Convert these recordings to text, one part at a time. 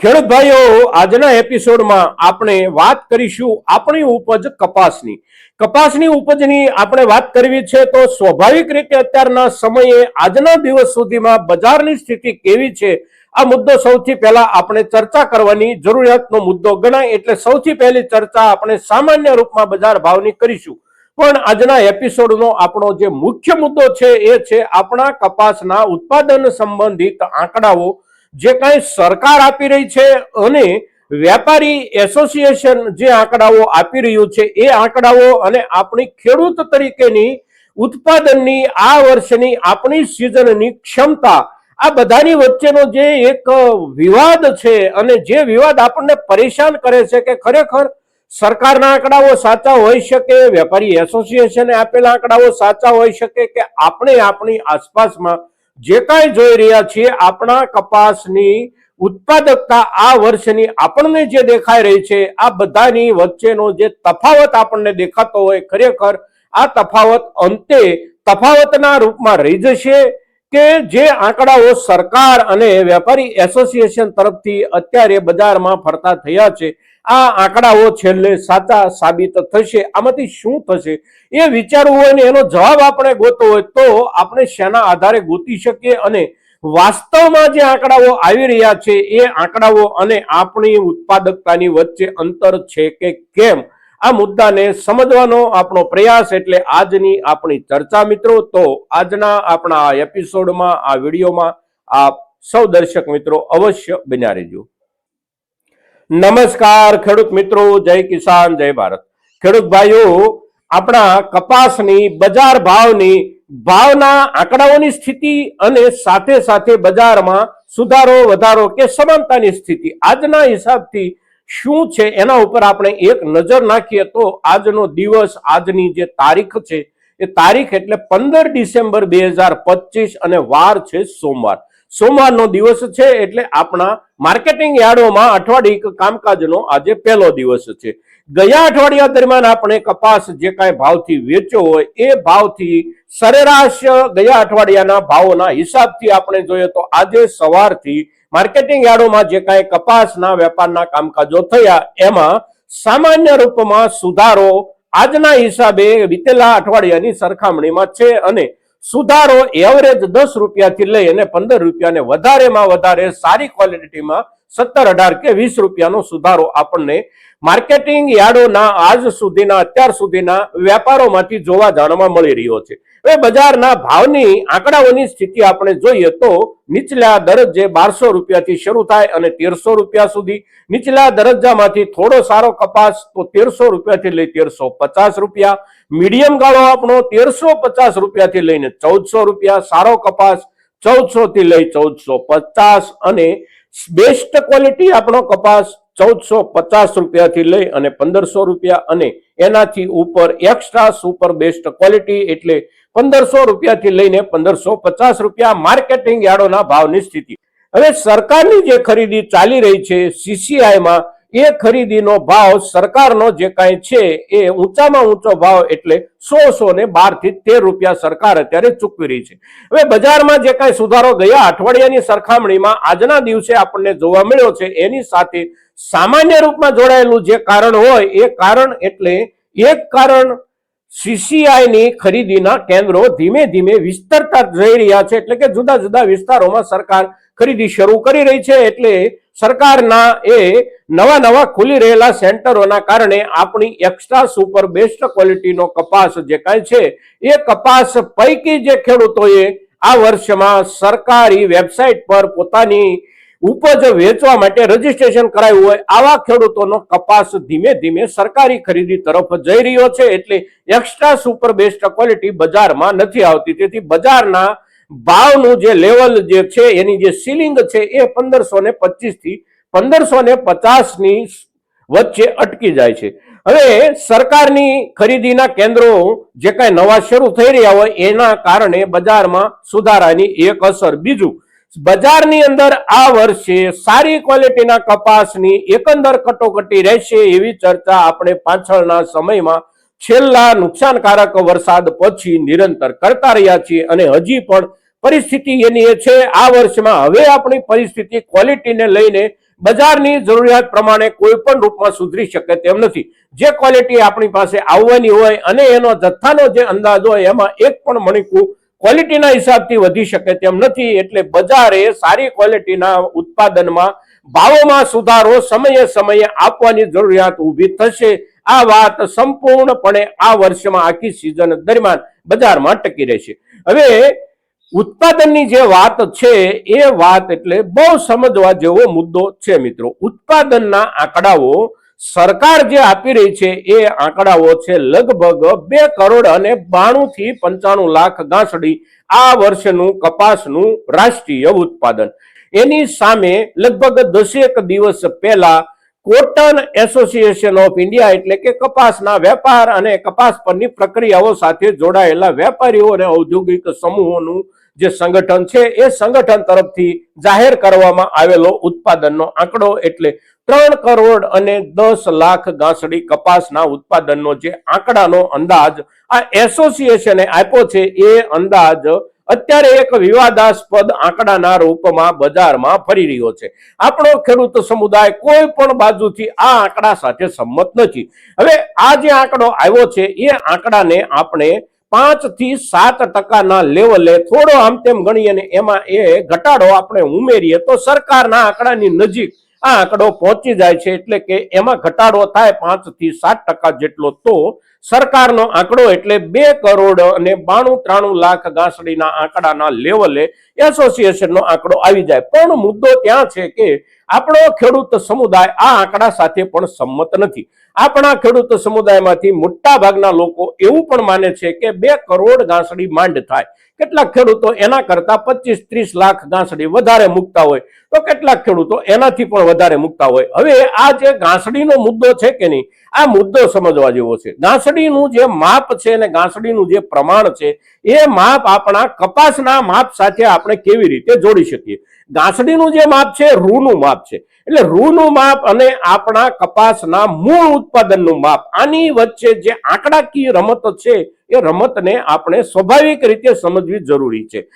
ખેડૂત ભાઈઓ, આજના એપિસોડમાં આપણે વાત કરીશું આપણી ઉપજ કપાસની. કપાસની ઉપજની આપણે વાત કરવી છે તો સ્વાભાવિક રીતે અત્યારના સમયે આજના દિવસ સુધીમાં બજારની સ્થિતિ કેવી છે? આ મુદ્દો સૌથી પહેલા આપણે ચર્ચા કરવાની જરૂરિયાતનો મુદ્દો ગણાય એટલે સૌથી પહેલી ચર્ચા આપણે સામાન્ય રૂપમાં બજાર ભાવની કરીશું. પણ આજના એપિસોડનો આપણો જે મુખ્ય મુદ્દો છે એ છે આપણા કપાસના ઉત્પાદન સંબંધિત આંકડાઓ જે કાંઈ સરકાર આપી રહી છે અને વેપારી એસોસિએશન જે આંકડાઓ આપી રહ્યું છે, એ આંકડાઓ અને આપણી ખેડૂત તરીકેની ઉત્પાદનની આ વર્ષની આપણી સિઝનની ક્ષમતા, આ બધાની વચ્ચેનો જે એક વિવાદ છે અને જે વિવાદ આપણને પરેશાન કરે છે કે ખરેખર સરકારના આંકડાઓ સાચા હોઈ શકે, વેપારી એસોસિએશને આપેલા આંકડાઓ સાચા હોઈ શકે કે આપણે આપણી આસપાસમાં જે કાંઈ જોઈ રહ્યા છીએ, આપણા કપાસની ઉત્પાદકતા આ વર્ષની આપણને જે દેખાઈ રહી છે, આ બધાની વચ્ચેનો જે તફાવત આપણને દેખાતો હોય ખરેખર, આ તફાવત અંતે તફાવતના રૂપમાં રહી જશે કે જે આંકડાઓ સરકાર અને વેપારી એસોસિએશન તરફથી અત્યારે બજારમાં ફરતા થયા છે. આ આંકડાઓ છેલ્લે સાચા સાબિત થશે. આમાંથી શું થશે એ વિચારવું હોય ને એનો જવાબ આપણે ગોતવો હોય તો આપણે શેના આધારે ગોતી શકીએ અને વાસ્તવમાં જે આંકડાઓ આવી રહ્યા છે એ આંકડાઓ અને આપણી ઉત્પાદકતાની વચ્ચે અંતર છે કે કેમ? આ મુદ્દાને સમજવાનો આપણો પ્રયાસ એટલે આજની આપણી ચર્ચા. મિત્રો, તો આજના આપણા એપિસોડમાં આ વિડીયોમાં આપ સૌ દર્શક મિત્રો અવશ્ય બન્યા રહેજો. નમસ્કાર ખેડૂત મિત્રો, જય કિસાન, જય ભારત. ખેડૂત ભાઈઓ, આપણા કપાસની બજાર ભાવની ભાવના આંકડાઓની સ્થિતિ અને સાથે સાથે બજારમાં સુધારો, વધારો કે સમાનતાની સ્થિતિ, આજના હિસાબથી શું છે એના ઉપર આપણે એક નજર નાખીએ તો આજનો દિવસ, આજની જે તારીખ છે, એ તારીખ એટલે પંદર ડિસેમ્બર બે અને વાર છે સોમવાર. સોમવારનો દિવસ છે એટલે આપણા માર્કેટિંગ યાર્ડોમાં અઠવાડિક કામકાજનો આજે પહેલો દિવસ છે. ગયા અઠવાડિયા દરમિયાન આપણે કપાસ જે કાંઈ ભાવથી વેચ્યો હોય એ ભાવથી સરેરાશ ગયા અઠવાડિયાના ભાવોના હિસાબથી આપણે જોઈએ તો આજે સવારથી માર્કેટિંગ યાર્ડોમાં જે કાંઈ કપાસના વેપારના કામકાજો થયા, એમાં સામાન્ય રૂપમાં સુધારો આજના હિસાબે વિતેલા અઠવાડિયાની સરખામણીમાં છે અને સુધારો એવરેજ દસ રૂપિયાથી લઈ અને પંદર રૂપિયાને વધારેમાં વધારે સારી ક્વોલિટીમાં સત્તર અઢાર કે વીસ રૂપિયાનો સુધારો આપણને માર્કેટિંગ યાર્ડોના આજ સુધીના, અત્યાર સુધીના વેપારોમાંથી જોવા જાણવા મળી રહ્યો છે. હવે બજારના ભાવની, આંકડાઓની સ્થિતિ આપણે જોઈએ તો નીચલા દરજ્જે બારસો રૂપિયાથી શરૂ થાય અને તેરસો રૂપિયા સુધી. નીચલા દરજ્જામાંથી થોડો સારો કપાસ તો તેરસો રૂપિયાથી લઈ તેરસો પચાસ રૂપિયા. મીડિયમ ગાળો આપણો તેરસો પચાસ રૂપિયાથી લઈને ચૌદસો રૂપિયા. સારો કપાસ ચૌદસો થી લઈ ચૌદસો પચાસ અને બેસ્ટ ક્વોલિટી આપણો કપાસ ચૌદસો પચાસ રૂપિયાથી લઈ અને પંદરસો રૂપિયા અને એનાથી ઉપર એક્સ્ટ્રા સુપર બેસ્ટ ક્વોલિટી એટલે પંદરસો રૂપિયાથી લઈને પંદરસો પચાસ રૂપિયા માર્કેટિંગ યાર્ડોના ભાવની સ્થિતિ. હવે સરકારની જે ખરીદી ચાલી રહી છે સીસીઆઈમાં એ ખરીદીનો ભાવ સરકારનો જે કાંઈ છે એ ઊંચામાં ઊંચો ભાવ એટલે સોળસો ને બારથી તેર રૂપિયા સરકાર અત્યારે ચૂકવી રહી છે. હવે બજારમાં જે કાંઈ સુધારો ગયા, અઠવાડિયાની સરખામણીમાં આજના દિવસે આપણને જોવા મળ્યો છે, એની સાથે સામાન્ય રૂપમાં જોડાયેલું જે કારણ હોય, એ કારણ એટલે એક કારણ સીસીઆઈની ખરીદીના કેન્દ્રો ધીમે ધીમે વિસ્તરતા જઈ રહ્યા છે, એટલે કે જુદા જુદા વિસ્તારોમાં સરકાર ખરીદી શરૂ કરી રહી છે, એટલે સરકારના એ નવા નવા ખુલી રહેલા સેન્ટરોના કારણે આપણી એક્સ્ટ્રા સુપર બેસ્ટ ક્વોલિટીનો કપાસ જે કાંઈ છે, એ કપાસ પૈકી જે ખેડૂતોએ આ વર્ષમાં સરકારી વેબસાઇટ પર પોતાની ઉપજ વેચવા માટે રજીસ્ટ્રેશન કરાયું હોય, આવા ખેડૂતોનો કપાસ ધીમે ધીમે સરકારી ખરીદી તરફ જઈ રહ્યો છે, એટલે એક્સ્ટ્રા સુપર બેસ્ટ ક્વોલિટી બજારમાં નથી આવતી. તેથી બજારના ભાવનું જે લેવલ જે છે, એની જે સીલિંગ છે, એ પંદરસો ને થી પંદરસો ને પચાસની વચ્ચે અટકી જાય છે. હવે સરકારની ખરીદીના કેન્દ્રો જે કાંઈ નવા શરૂ થઈ રહ્યા હોય એના કારણે બજારમાં સુધારાની એક અસર. બીજું, બજારની અંદર આ વર્ષે સારી ક્વોલિટીના કપાસની એકંદર કટોકટી રહેશે એવી ચર્ચા આપણે પાછળના સમયમાં છેલ્લા નુકસાનકારક વરસાદ પછી નિરંતર કરતા રહ્યા છીએ અને હજી પણ પરિસ્થિતિ એની એ છે. આ વર્ષમાં હવે આપણી પરિસ્થિતિ ક્વોલિટીને લઈને બજારની જરૂરિયાત પ્રમાણે કોઈ પણ રૂપમાં સુધરી શકે તેમ નથી. જે ક્વોલિટી આપણી પાસે આવવાની હોય અને એનો જથ્થાનો જે અંદાજ હોય એમાં એક પણ મણિકું ક્વોલિટીના હિસાબથી વધી શકે તેમ નથી એટલે બજારે સારી ક્વોલિટીના ઉત્પાદનમાં ભાવોમાં સુધારો સમયે સમયે આપવાની જરૂરિયાત ઊભી થશે. આ વાત સંપૂર્ણપણે આ વર્ષમાં આખી સિઝન દરમિયાન બજારમાં ટકી રહેશે. હવે ઉત્પાદનની જે વાત છે, એ વાત એટલે બહુ સમજવા જેવો મુદ્દો છે મિત્રો. ઉત્પાદનના આંકડાઓ સરકાર જે આપી રહી છે, એ આંકડાઓ છે લગભગ બે કરોડ અને બાણું થી પંચાણું લાખ ગાંસડી આ વર્ષનું કપાસનું રાષ્ટ્રીય ઉત્પાદન. એની સામે લગભગ દસેક દિવસ પહેલા કોટન એસોસિએશન ઓફ ઇન્ડિયા એટલે કે કપાસના વેપાર અને કપાસ પરની પ્રક્રિયાઓ સાથે જોડાયેલા વેપારીઓ અને ઔદ્યોગિક સમૂહોનું જે સંગઠન છે, એ સંગઠન તરફથી જાહેર કરવામાં આવેલો ઉત્પાદનનો આંકડો એટલે ત્રણ કરોડ અને દસ લાખ ગાંસડી કપાસના ઉત્પાદનનો જે આંકડાનો અંદાજ આ એસોસિએશને આપ્યો છે, એ અંદાજ અત્યારે એક વિવાદાસ્પદ આંકડાના રૂપમાં બજારમાં ફરી રહ્યો છે. આપણો ખેડૂત સમુદાય કોઈ પણ બાજુથી આ આંકડા સાથે સંમત નથી. હવે આ જે આંકડો આવ્યો છે, એ આંકડાને આપણે પાંચથી સાત ટકાના લેવલે થોડો આમ તેમ ગણીએ ને એમાં એ ઘટાડો આપણે ઉમેરીએ તો સરકારના આંકડાની નજીક આ આંકડો પહોંચી જાય છે એટલે કે એમાં ઘટાડો થાય પાંચથી સાત ટકા જેટલો તો સરકારનો આંકડો એટલે બે કરોડ અને બાણું ત્રાણું લાખ ઘાસડીના આંકડાના લેવલે એસોસિએશનનો આંકડો આવી જાય. પણ મુદ્દો ત્યાં છે કે આપણો ખેડૂત સમુદાય આ આંકડા સાથે પણ સંમત નથી. આપણા ખેડૂત સમુદાયમાંથી મોટા ભાગના લોકો એવું પણ માને છે કે બે કરોડ ઘાસડી માંડ થાય. કેટલાક ખેડૂતો એના કરતા પચીસ ત્રીસ લાખ ઘાસડી વધારે મૂકતા હોય. તો કેટલાક ખેડૂતો એનાથી પણ વધારે મૂકતા હોય. હવે આ જે ઘાસડીનો મુદ્દો છે કે નહીં, આ મુદ્દો સમજવા જેવો છે. ઘાસડીનું જે માપ છે અને ગાંસડીનું જે પ્રમાણ છે, એ માપ આપણા કપાસના માપ સાથે આપણે કેવી રીતે જોડી શકીએ? ગાંસડીનું જે માપ છે, રૂનું માપ છે. એટલે રૂનું માપ અને આપણા કપાસના મૂળ ઉત્પાદનનું માપ, આની વચ્ચે જે આંકડાકીય રમત છે, એ રમતને આપણે સ્વાભાવિક રીતે સમજવી જરૂરી છે.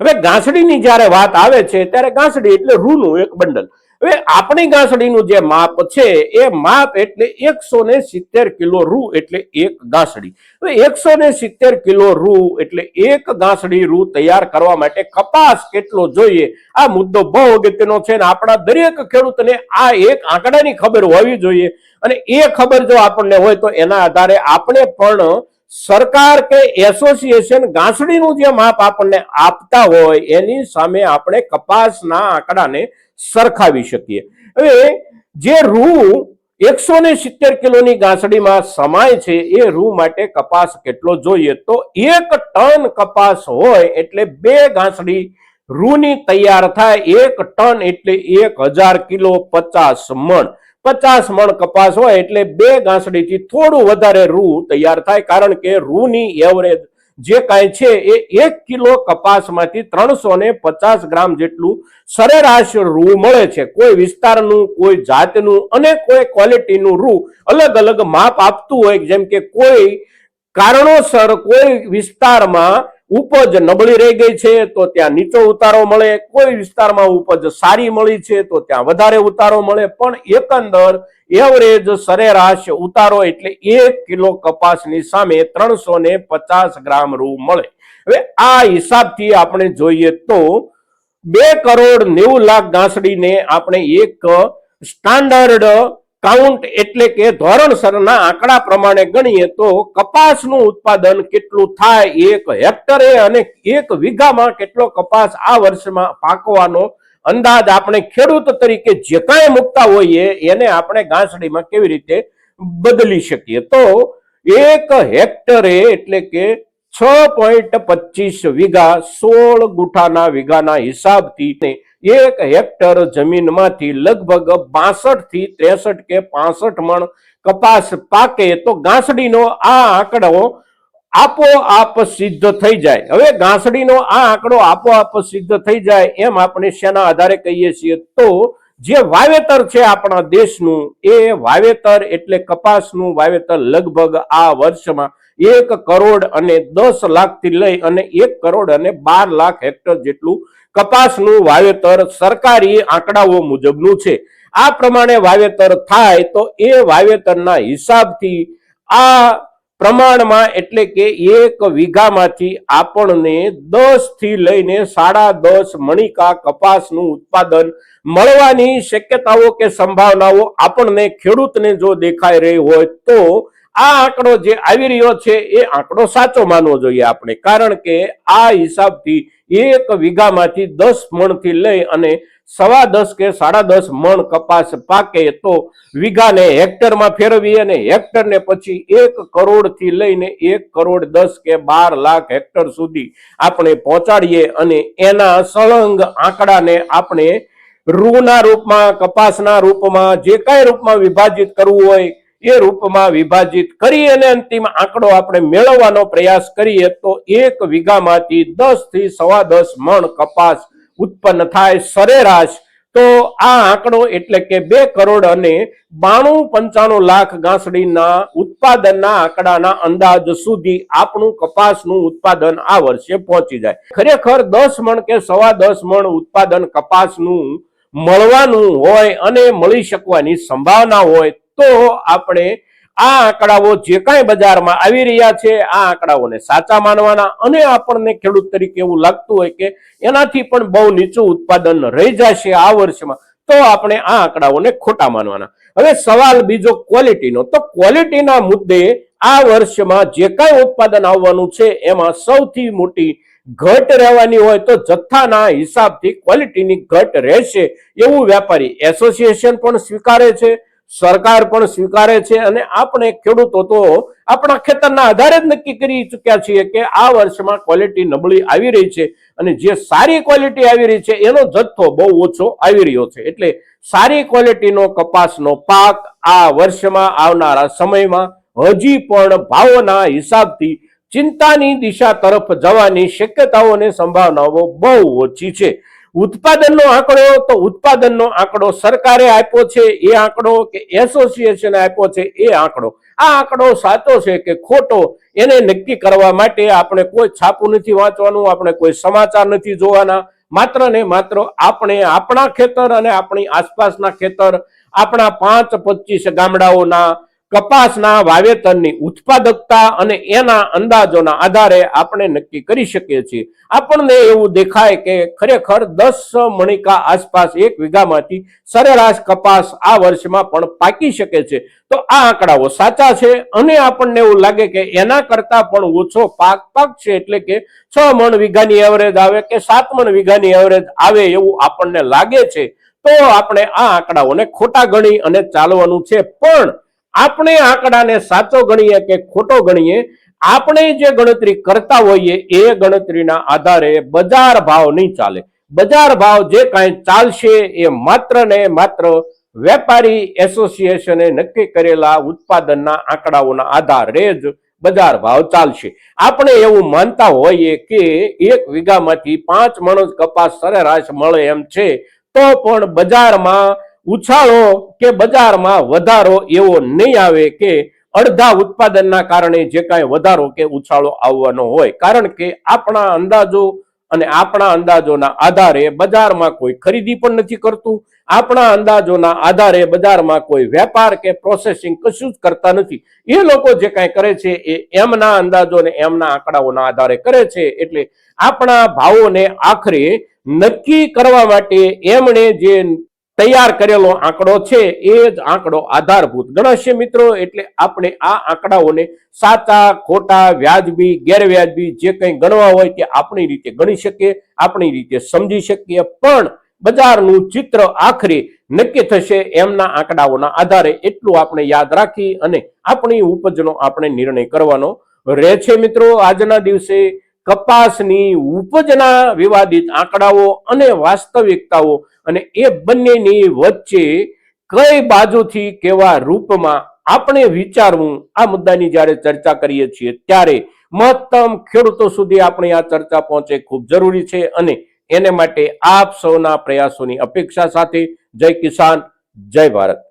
હવે ગાંસડીની જ્યારે વાત આવે છે, ત્યારે ગાંસડી એટલે રૂનું એક બંડલ. હવે આપણી ગાંસડીનું જે માપ છે, એ માપ એટલે એકસો ને સિત્તેર કિલો રૂ એટલે એક ગાંસડી હવે એકસો ને સિત્તેર કિલો રૂ એટલે એક ગાંસડી રૂ તૈયાર કરવા માટે કપાસ કેટલો જોઈએ? આ મુદ્દો બહુ અગત્યનો છે ને આપણા દરેક ખેડૂતને આ એક આંકડાની ખબર હોવી જોઈએ. અને એ ખબર જો આપણને હોય તો એના આધારે આપણે પણ સરકાર કે એસોસિએશન ગાંસડીનું જે માપ આપણને આપતા હોય, એની સામે આપણે કપાસના આંકડાને સરખાવી શકીએ. હવે જે રૂ એકસો ને સિત્તેર કિલોની ગાંસડીમાં સમાય છે, એ રૂ માટે કપાસ કેટલો જોઈએ? તો એક ટન કપાસ હોય એટલે બે ગાંસડી રૂની તૈયાર થાય. એક ટન એટલે એક હજાર કિલો પચાસ મણ. પચાસ મણ કપાસ હોય એટલે બે ગાંસડીથી થોડું વધારે રૂ તૈયાર થાય, કારણ કે રૂની એવરેજ જે કાંઈ છે એ એક કિલો કપાસમાંથી ત્રણસો ને પચાસ ગ્રામ જેટલું સરેરાશ રૂ મળે છે. કોઈ વિસ્તારનું, કોઈ જાતનું અને કોઈ ક્વોલિટીનું રૂ અલગ અલગ માપ આપતું હોય, જેમ કે કોઈ કારણોસર કોઈ વિસ્તારમાં ઉપજ નબળી રહી ગઈ છે, તો ત્યાં નીચો ઉતારો મળે. કોઈ વિસ્તારમાં ઉપજ સારી મળી છે, તો ત્યાં વધારે ઉતારો મળે. પણ એકંદર એવરેજ સરેરાશ ઉતારો એટલે એક કિલો કપાસની સામે ત્રણસો ને પચાસ ગ્રામ રૂ મળે. હવે આ હિસાબથી આપણે જોઈએ તો બે કરોડ નેવું લાખ ગાંસડીને આપણે એક સ્ટાન્ડર્ડ કાઉન્ટ એટલે કે ધોરણસરના આંકડા પ્રમાણે ગણીએ તો કપાસનું ઉત્પાદન કેટલું થાય એક હેક્ટરે અને એક વીઘામાં કેટલો કપાસ આ વર્ષમાં પાકવાનો? અંદાજ આપણે ખેડૂત તરીકે જે કાંઈ મૂકતા હોઈએ એને આપણે ગાંસડીમાં કેવી રીતે બદલી શકીએ? તો એક હેક્ટરે એટલે કે છ પોઈન્ટ પચીસ વીઘા સોળ ગુઠાના વીઘાના હિસાબથી એક હેક્ટર જમીનમાંથી લગભગ બાસઠથી ત્રેસઠ કે પાસઠ મણ કપાસ પાકે તો ગાંસડીનો આ આંકડો આપોઆપ સિદ્ધ થઈ જાય. હવે ગાંસડીનો આ આંકડો આપોઆપ સિદ્ધ થઈ જાય એમ આપણે શેના આધારે કહીએ છીએ? તો જે વાવેતર છે આપણા દેશનું, એ વાવેતર એટલે કપાસનું વાવેતર લગભગ આ વર્ષમાં એક કરોડ અને દસ લાખથી લઈ અને એક કરોડ અને બાર લાખ હેક્ટર જેટલું કપાસનું વાવેતર સરકારી આંકડાઓ મુજબનું છે. આ પ્રમાણે વાવેતર થાય તો એ વાવેતરના હિસાબથી આ પ્રમાણમાં એટલે કે એક વીઘામાંથી આપણને દસથી લઈને સાડા દસ મણિકા કપાસનું ઉત્પાદન મળવાની શક્યતાઓ કે સંભાવનાઓ આપણને ખેડૂતને જો દેખાઈ રહી હોય તો આ આંકડો જે આવી રહ્યો છે, એ આંકડો સાચો માનવો જોઈએ આપણે. કારણ કે આ હિસાબથી એક વીઘામાંથી દસ મણથી લઈ અને સવા દસ કે સાડા દસ મણ કપાસ પાકે તો વીઘાને હેક્ટરમાં ફેરવી અને હેક્ટરને પછી એક કરોડથી લઈને એક કરોડ દસ કે બાર લાખ હેક્ટર સુધી આપણે પહોંચાડીએ અને એના સળંગ આંકડાને આપણે રૂના રૂપમાં, કપાસના રૂપમાં, જે કાંઈ રૂપમાં વિભાજિત કરવું હોય એ રૂપમાં વિભાજિત કરી અને અંતિમ આંકડો આપણે મેળવવાનો પ્રયાસ કરીએ તો એક વીઘામાંથી દસથી સવા દસ મણ કપાસ ઉત્પન્ન થાય સરેરાશ. તો આ આંકડો એટલે કે બે કરોડ અને બાણું પંચાણું લાખ ગાંસડીના ઉત્પાદનના આંકડાના અંદાજ સુધી આપણું કપાસનું ઉત્પાદન આ વર્ષે પહોંચી જાય. ખરેખર દસ મણ કે સવા દસ મણ ઉત્પાદન કપાસનું મળવાનું હોય અને મળી શકવાની સંભાવના હોય તો આપણે આ આંકડાઓ જે કાંઈ બજારમાં આવી રહ્યા છે, આ આંકડાઓને સાચા માનવાના અને આપણને ખેડૂત તરીકે એવું લાગતું હોય કે એનાથી પણ બહુ નીચું ઉત્પાદન રહી જશે આ વર્ષમાં, તો આપણે આ આંકડાઓને ખોટા માનવાના. હવે સવાલ બીજો ક્વોલિટીનો, તો ક્વોલિટીના મુદ્દે આ વર્ષમાં જે કાંઈ ઉત્પાદન આવવાનું છે, એમાં સૌથી મોટી ઘટ રહેવાની હોય તો જથ્થાના હિસાબથી ક્વોલિટીની ઘટ રહેશે એવું વેપારી એસોસિએશન પણ સ્વીકારે છે. સરકાર પણ સ્વીકારે છે અને આપણે ખેડૂતો તો આપણા ખેતરના આધારે જ નક્કી કરી ચૂક્યા છીએ કે આ વર્ષમાં ક્વોલિટી નબળી આવી રહી છે અને જે સારી ક્વોલિટી આવી રહી છે એનો જથ્થો બહુ ઓછો આવી રહ્યો છે. એટલે સારી ક્વોલિટીનો કપાસનો પાક આ વર્ષમાં આવનારા સમયમાં હજી પણ ભાવોના હિસાબથી ચિંતાની દિશા તરફ જવાની શક્યતાઓ અને સંભાવનાઓ બહુ ઓછી છે. ઉત્પાદનનો આંકડો, તો ઉત્પાદનનો આંકડો સરકારે આપ્યો છે. એ આંકડો કે એસોસિએશન આપ્યો છે એ આંકડો. આ આંકડો સાચો છે કે ખોટો, એને નક્કી કરવા માટે આપણે કોઈ છાપું નથી વાંચવાનું, આપણે કોઈ સમાચાર નથી જોવાના. માત્ર ને માત્ર આપણે આપણા ખેતર અને આપણી આસપાસના ખેતર, આપણા પાંચ પચીસ ગામડાઓના કપાસના વાવેતરની ઉત્પાદકતા અને એના અંદાજોના આધારે આપણે નક્કી કરી શકીએ છીએ. આપણને એવું દેખાય કે ખરેખર દસ મણિકા આસપાસ એક વીઘામાંથી સરેરાશ કપાસ આ વર્ષમાં પણ પાકી શકે છે. તો આ આંકડાઓ સાચા છે અને આપણને એવું લાગે કે એના કરતા પણ ઓછો પાક પાક છે એટલે કે છ મણ વીઘાની એવરેજ આવે કે સાત મણ વીઘાની એવરેજ આવે એવું આપણને લાગે છે. તો આપણે આ આંકડાઓને ખોટા ગણી અને ચાલવાનું છે. પણ આપણે આંકડાને સાચો ગણીએ કે ખોટો ગણીએ, આપણે જે ગણતરી કરતા હોઈએ એ ગણતરીના આધારે બજાર ભાવ નહીં ચાલે. બજાર ભાવ જે કાંઈ ચાલશે એ માત્ર ને માત્ર વેપારી એસોસિએશને નક્કી કરેલા ઉત્પાદનના આંકડાઓના આધારે જ બજાર ભાવ ચાલશે. આપણે એવું માનતા હોઈએ કે એક વીઘામાંથી પાંચ મણ કપાસ સરેરાશ મળે એમ છે, તો પણ બજારમાં ઉછાળો કે બજારમાં વધારો એવો નહીં આવે કે અડધા ઉત્પાદનના કારણે જે કાંઈ વધારો કે ઉછાળો આવવાનો હોય. કારણ કે આપણા અંદાજો અને આપણા અંદાજોના આધારે બજારમાં કોઈ ખરીદી પણ નથી કરતું. આપણા અંદાજોના આધારે બજારમાં કોઈ વેપાર કે પ્રોસેસિંગ કશું જ કરતા નથી. એ લોકો જે કાંઈ કરે છે એ એમના અંદાજો અને એમના આંકડાઓના આધારે કરે છે. એટલે આપણા ભાવોને આખરે નક્કી કરવા માટે એમણે જે તૈયાર કરેલો આંકડો છે, એ જ આંકડો આધારભૂત. ગણાશે મિત્રો, એટલે આપણે આ આંકડાઓને સાચા, ખોટા, વ્યાજબી, ગેરવ્યાજબી, જે કંઈ ગણવા હોય તે આપણી રીતે ગણી શકીએ, આપણી રીતે સમજી શકીએ. પણ બજારનું ચિત્ર આખરે નક્કી થશે એમના આંકડાઓના આધારે. એટલું આપણે યાદ રાખી અને આપણી ઉપજનો આપણે નિર્ણય કરવાનો રહે છે મિત્રો આજના દિવસે. કપાસની ઉપજના વિવાદિત આંકડાઓ અને વાસ્તવિકતાઓ અને એ બંનેની વચ્ચે કઈ બાજુથી કેવા રૂપમાં આપણે વિચારવું આ મુદ્દાની જ્યારે ચર્ચા કરીએ છીએ ત્યારે મહત્તમ ખેડૂતો સુધી આપણી આ ચર્ચા પહોંચે ખૂબ જરૂરી છે અને એને માટે આપ સૌના પ્રયાસોની અપેક્ષા સાથે જય કિસાન, જય ભારત.